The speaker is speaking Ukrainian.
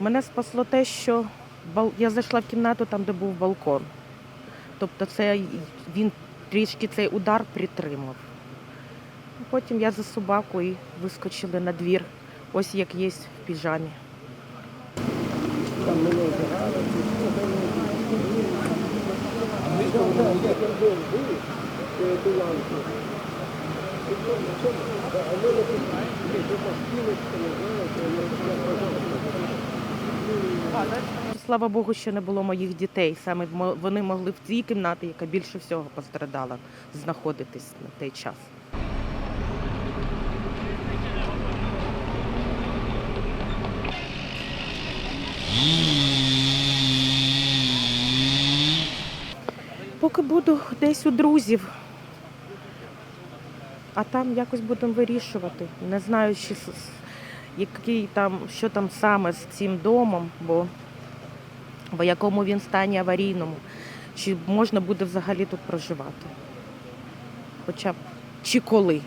Мене спасло те, що я зайшла в кімнату там, де був балкон. Тобто це він трішки цей удар притримав. Потім я за собаку і вискочили на двір. Ось як є в піжамі. Слава Богу, що не було моїх дітей. Саме вони могли в цій кімнаті, яка більше всього пострадала, знаходитись на той час. Поки буду десь у друзів, а там якось будемо вирішувати. Не знаю, що, який там, що там саме з цим домом, бо в якому він стані аварійному, чи можна буде взагалі тут проживати. Хоча б чи коли.